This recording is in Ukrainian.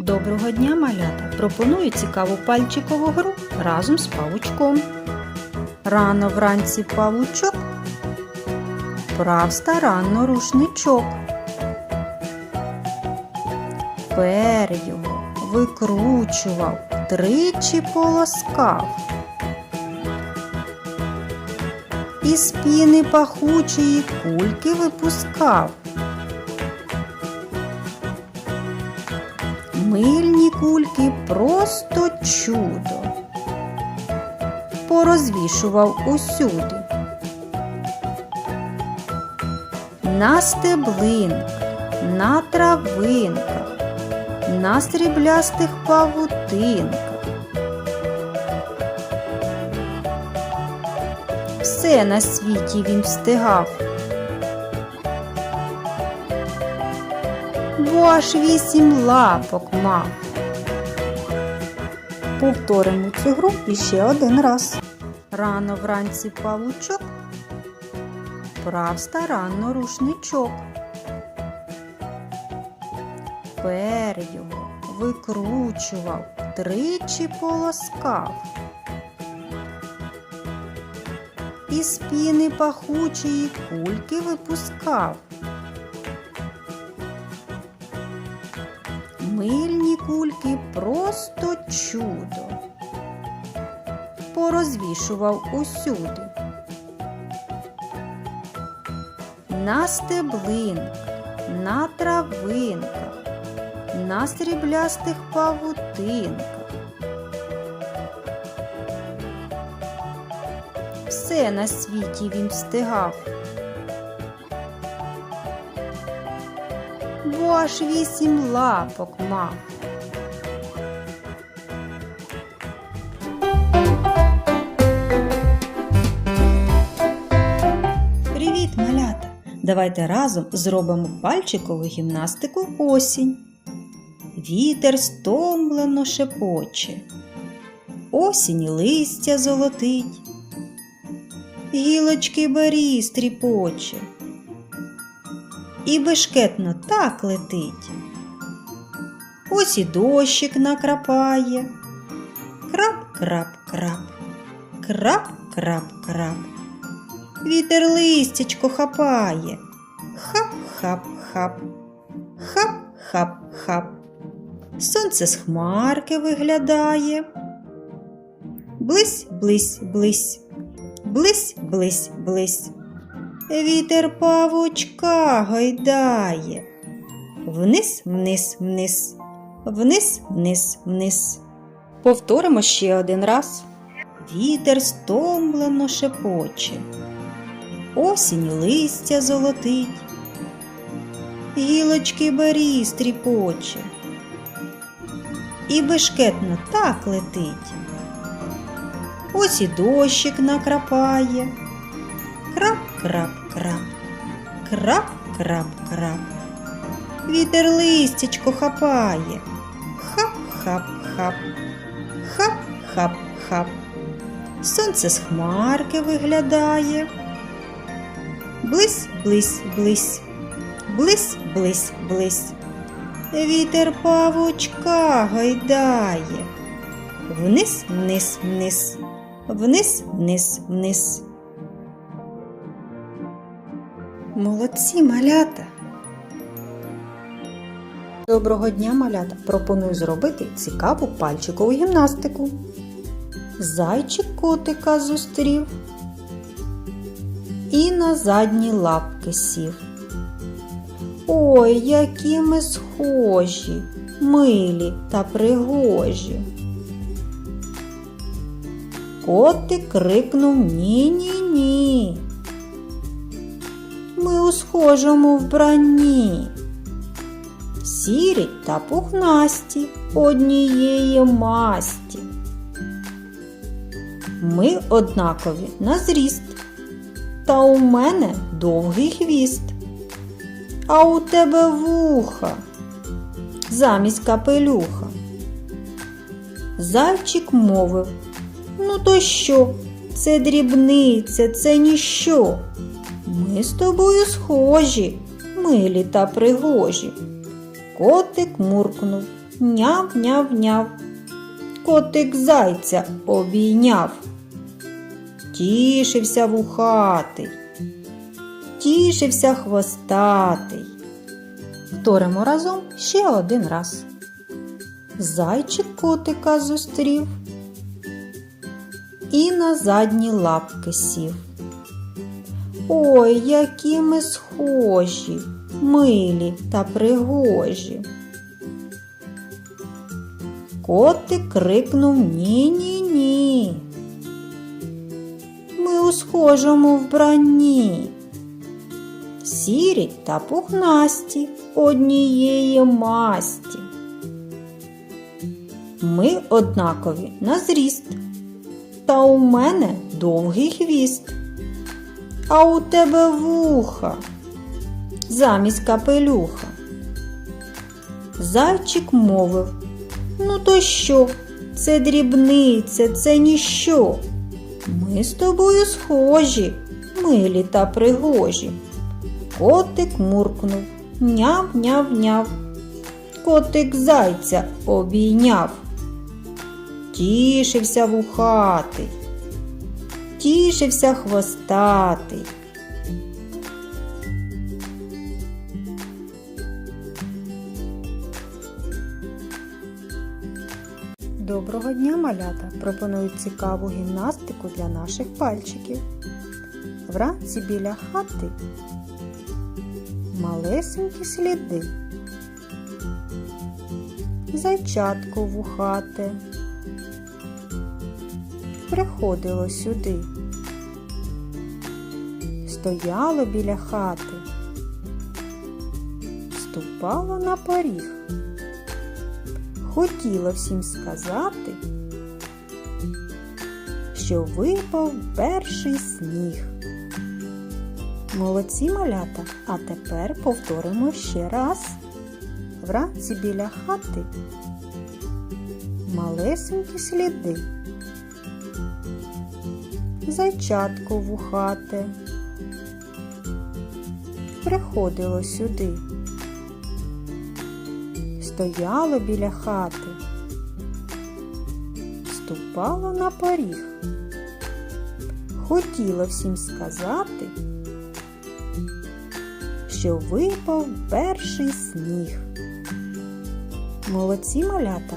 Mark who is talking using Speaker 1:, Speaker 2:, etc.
Speaker 1: Доброго дня, малята! Пропоную цікаву пальчикову гру разом з павучком. Рано вранці павучок прав старанно рушничок. Пер його викручував, тричі полоскав. Із піни пахучої кульки випускав. Мильні кульки просто чудо. Порозвішував усюди. На стеблинках, на травинках, на сріблястих павутинках. Все на світі він встигав. Аж вісім лапок мав. Повторимо цю гру іще один раз. Рано вранці павучок прав старанно рушничок. Пер його викручував, тричі полоскав. Із піни пахучої кульки випускав. Мильні кульки просто чудо. Порозвішував усюди. На стеблинках, на травинках, на сріблястих павутинках. Все на світі він встигав. Бо аж вісім лапок мав. Привіт, малята! Давайте разом зробимо пальчикову гімнастику осінь. Вітер стомлено шепоче, осінь листя золотить, гілочки барі стріпоче і бешкетно так летить. Ось і дощик накрапає. Крап-крап-крап, крап-крап-крап. Вітер листячко хапає. Хап-хап-хап, хап-хап-хап. Сонце з хмарки виглядає. Блись, блись, блись, блись, блись, блись. Вітер павучка гойдає. Вниз, вниз, вниз, вниз, вниз, вниз. Повторимо ще один раз. Вітер стомлено шепоче. Осінь листя золотить. Гілочки барі стріпоче. І бешкетно так летить. Ось і дощик накрапає. Крап-крап-крап, крап-крап-крап. Вітер листячко хапає. Хап-хап-хап, хап-хап-хап. Сонце з хмарки виглядає. Блись, блись, блись, блись, блись, блись. Вітер павучка гойдає. Вниз, вниз, вниз, вниз, вниз, вниз. Молодці малята. Доброго дня, малята! Пропоную зробити цікаву пальчикову гімнастику. Зайчик котика зустрів і на задні лапки сів. Ой, які ми схожі, милі та пригожі. Котик крикнув ні-ні-ні у схожому вбранні. Сірі та пухнасті однієї масті. Ми однакові на зріст, та у мене довгий хвіст, а у тебе вуха замість капелюха. Зайчик мовив Ну, то що? Це дрібниця, це ніщо. Ми з тобою схожі, милі та пригожі. Котик муркнув. няв-няв-няв. Котик зайця обійняв. Тішився вухатий, тішився хвостатий. Вторимо разом ще один раз. Зайчик котика зустрів і на задні лапки сів. Ой, які ми схожі, милі та пригожі. Котик крикнув ні-ні-ні. Ми у схожому вбранні. Сірі та пухнасті однієї масті. Ми однакові на зріст, та у мене довгий хвіст, а у тебе вуха замість капелюха. Зайчик мовив Ну то що? Це дрібниця, це ніщо. Ми з тобою схожі, милі та пригожі. Котик муркнув, няв-няв-няв. Котик зайця обійняв. Тішився вухатий, тішився хвостатий. Доброго дня, малята! Пропоную цікаву гімнастику для наших пальчиків. Вранці біля хати малесенькі сліди. Зайчатко вухате приходило сюди, стояло біля хати, ступало на поріг. Хотіла всім сказати, що випав перший сніг. Молодці малята, а тепер повторимо ще раз. Вранці біля хати малесенькі сліди. Зайчатко вухате приходило сюди стояло біля хати, ступало на поріг. Хотіло всім сказати, що випав перший сніг. Молодці малята,